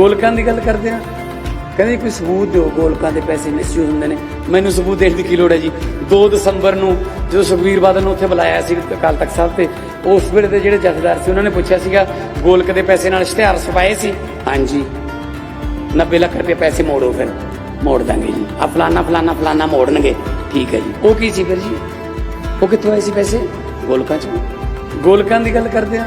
ਗੋਲਕਾਂ ਦੀ ਗੱਲ ਕਰਦੇ ਆ? ਕਹਿੰਦੇ ਕੋਈ ਸਬੂਤ ਦਿਓ, ਗੋਲਕਾਂ ਦੇ ਪੈਸੇ ਮਿਸਯੂਜ਼ ਹੁੰਦੇ ਨੇ। ਮੈਨੂੰ ਸਬੂਤ ਦੇਣ ਦੀ ਕੀ ਲੋੜ ਹੈ ਜੀ? 2 ਦਸੰਬਰ ਨੂੰ ਜਦੋਂ ਸੁਖਵੀਰ ਬਾਦਲ ਨੂੰ ਉੱਥੇ ਬੁਲਾਇਆ ਸੀ ਅਕਾਲ ਤਖਤ ਸਾਹਿਬ ਤੇ, ਉਸ ਵੇਲੇ ਦੇ ਜਿਹੜੇ ਜਥੇਦਾਰ ਸੀ, ਉਹਨਾਂ ਨੇ ਪੁੱਛਿਆ ਸੀਗਾ, ਗੋਲਕ ਦੇ ਪੈਸੇ ਨਾਲ ਇਸ਼ਤਿਹਾਰ ਛਪਾਏ ਸੀ? ਹਾਂਜੀ। 90 ਲੱਖ ਰੁਪਏ ਪੈਸੇ ਮੋੜੋ ਫਿਰ। ਮੋੜ ਦਾਂਗੇ ਜੀ। ਆ ਫਲਾਨਾ ਫਲਾਨਾ ਫਲਾਨਾ ਮੋੜਨਗੇ। ਠੀਕ ਹੈ ਜੀ। ਉਹ ਕੀ ਸੀ ਫਿਰ ਜੀ? ਉਹ ਕਿੱਥੋਂ ਆਏ ਸੀ ਪੈਸੇ? ਗੋਲਕਾਂ 'ਚ। ਗੋਲਕਾਂ ਦੀ ਗੱਲ ਕਰਦੇ ਆ?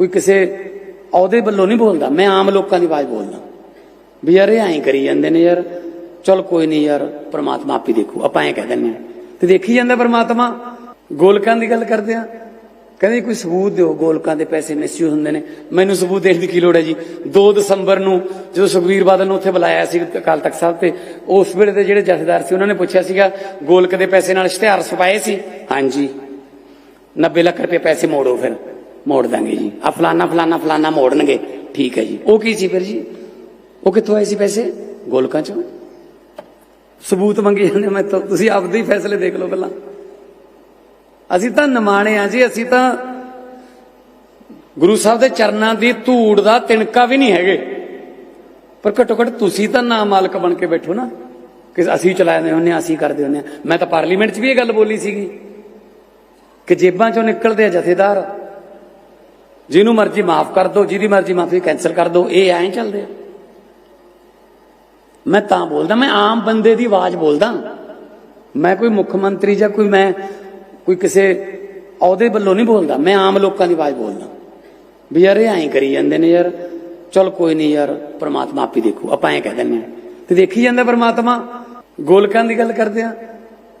ਕੋਈ ਕਿਸੇ ਅਹੁਦੇ ਵੱਲੋਂ ਨਹੀਂ ਬੋਲਦਾ। ਮੈਂ ਆਮ ਲੋਕਾਂ ਦੀ ਆਵਾਜ਼ ਬੋਲਦਾ। ਵੀ ਯਾਰ ਇਹ ਐਂ ਕਰੀ ਜਾਂਦੇ ਨੇ ਯਾਰ। ਚਲ ਕੋਈ ਨਹੀਂ ਯਾਰ, ਪ੍ਰਮਾਤਮਾ ਆਪ ਹੀ ਦੇਖੂ। ਆਪਾਂ ਐਂ ਕਹਿ ਦਿੰਦੇ ਹਾਂ। ਤੇ ਦੇਖੀ ਜਾਂਦਾ ਪ੍ਰਮਾਤਮਾ? ਗੋਲਕਾਂ ਦੀ ਗੱਲ ਕਰਦੇ ਆ। ਕਹਿੰਦੇ ਕੋਈ ਸਬੂਤ ਦਿਓ। ਗੋਲਕਾਂ ਦੇ ਪੈਸੇ ਮਿਸਯੂਜ਼ ਹੁੰਦੇ ਨੇ। ਮੈਨੂੰ ਸਬੂਤ ਦੇਣ ਦੀ ਕੀ ਲੋੜ ਹੈ ਜੀ? 2 ਦਸੰਬਰ ਨੂੰ ਜਦੋਂ ਸੁਖਵੀਰ ਬਾਦਲ ਨੂੰ ਉੱਥੇ ਬੁਲਾਇਆ ਸੀ ਅਕਾਲ ਤਖਤ ਸਾਹਿਬ ਤੇ, ਉਸ ਵੇਲੇ ਦੇ ਜਿਹੜੇ ਜਥੇਦਾਰ ਸੀ, ਉਹਨਾਂ ਨੇ ਪੁੱਛਿਆ ਸੀਗਾ, ਗੋਲਕ ਦੇ ਪੈਸੇ ਨਾਲ ਇਸ਼ਤਿਹਾਰ ਛਪਾਏ ਸੀ? ਹਾਂਜੀ। 90 ਲੱਖ ਰੁਪਏ ਪੈਸੇ ਮੋੜੋ ਫਿਰ। ਮੋੜ ਦਾਂਗੇ ਜੀ। ਆ ਫਲਾਨਾ ਫਲਾਨਾ ਫਲਾਨਾ ਮੋੜਨਗੇ। ਠੀਕ ਹੈ ਜੀ। ਉਹ ਕੀ ਸੀ ਫਿਰ ਜੀ? ਉਹ ਕਿੱਥੋਂ ਆਏ ਸੀ ਪੈਸੇ? ਗੋਲਕਾਂ ਚੋਂ? ਸਬੂਤ ਮੰਗੇ ਜਾਂਦੇ ਮੈਂ ਤਾਂ ਤੁਸੀਂ ਆਪਦੇ ਹੀ ਫੈਸਲੇ ਦੇਖ ਲਓ ਪਹਿਲਾਂ। ਅਸੀਂ ਤਾਂ ਨਿਮਾਣੇ ਆ ਜੀ। ਅਸੀਂ ਤਾਂ ਗੁਰੂ ਸਾਹਿਬ ਦੇ ਚਰਨਾਂ ਦੀ ਧੂੜ ਦਾ ਤਿਣਕਾ ਵੀ ਨਹੀਂ ਹੈਗੇ। ਪਰ ਘੱਟੋ ਘੱਟ ਤੁਸੀਂ ਤਾਂ ਨਾ ਮਾਲਕ ਬਣ ਕੇ ਬੈਠੋ ਨਾ। ਕਿ ਅਸੀਂ ਚਲਾਉਂਦੇ ਹੁੰਨੇ ਆ, ਅਸੀਂ ਕਰਦੇ ਹੁੰਨੇ ਆ। ਮੈਂ ਤਾਂ ਪਾਰਲੀਮੈਂਟ 'ਚ ਵੀ ਇਹ ਗੱਲ ਬੋਲੀ ਸੀਗੀ। ਕਿ ਜੇਬਾਂ 'ਚੋਂ ਨਿਕਲਦੇ ਆ ਜਥੇਦਾਰ। ਜਿਹਨੂੰ ਮਰਜ਼ੀ ਮਾਫ ਕਰ ਦਿਓ ਜਿਹਦੀ ਮਰਜ਼ੀ ਮਾਫੀ ਕੈਨਸਲ ਕਰ ਦਿਓ ਇਹ ਐਂ ਚੱਲਦੇ ਆ। ਮੈਂ ਤਾਂ ਬੋਲਦਾ, ਮੈਂ ਆਮ ਬੰਦੇ ਦੀ ਆਵਾਜ਼ ਬੋਲਦਾ। ਮੈਂ ਕੋਈ ਮੁੱਖ ਮੰਤਰੀ ਜਾਂ ਕੋਈ ਮੈਂ ਕੋਈ ਕਿਸੇ ਅਹੁਦੇ ਵੱਲੋਂ ਨਹੀਂ ਬੋਲਦਾ, ਮੈਂ ਆਮ ਲੋਕਾਂ ਦੀ ਆਵਾਜ਼ ਬੋਲਦਾ। ਵੀ ਯਾਰ ਇਹ ਐਂ ਕਰੀ ਜਾਂਦੇ ਨੇ ਯਾਰ, ਚਲ ਕੋਈ ਨਹੀਂ ਯਾਰ, ਪ੍ਰਮਾਤਮਾ ਆਪੇ ਦੇਖੂ, ਆਪਾਂ ਐਂ ਕਹਿ ਦਿੰਦੇ ਹਾਂ। ਤੇ ਦੇਖੀ ਜਾਂਦਾ ਪ੍ਰਮਾਤਮਾ, ਗੋਲਕਾਂ ਦੀ ਗੱਲ ਕਰਦੇ ਆ।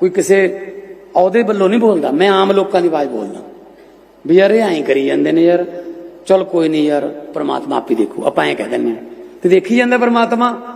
ਕੋਈ ਕਿਸੇ ਅਹੁਦੇ ਵੱਲੋਂ ਨਹੀਂ ਬੋਲਦਾ। ਮੈਂ ਆਮ ਲੋਕਾਂ ਦੀ ਆਵਾਜ਼ ਬੋਲਦਾ। ਵੀ ਯਾਰ ਇਹ ਐਂ ਕਰੀ ਜਾਂਦੇ ਨੇ ਯਾਰ। ਚਲ ਕੋਈ ਨਹੀਂ ਯਾਰ, ਪ੍ਰਮਾਤਮਾ ਆਪੇ ਦੇਖੂ। ਆਪਾਂ ਐਂ ਕਹਿ ਦਿੰਦੇ ਹਾਂ। ਤੇ ਦੇਖੀ ਜਾਂਦਾ ਪ੍ਰਮਾਤਮਾ?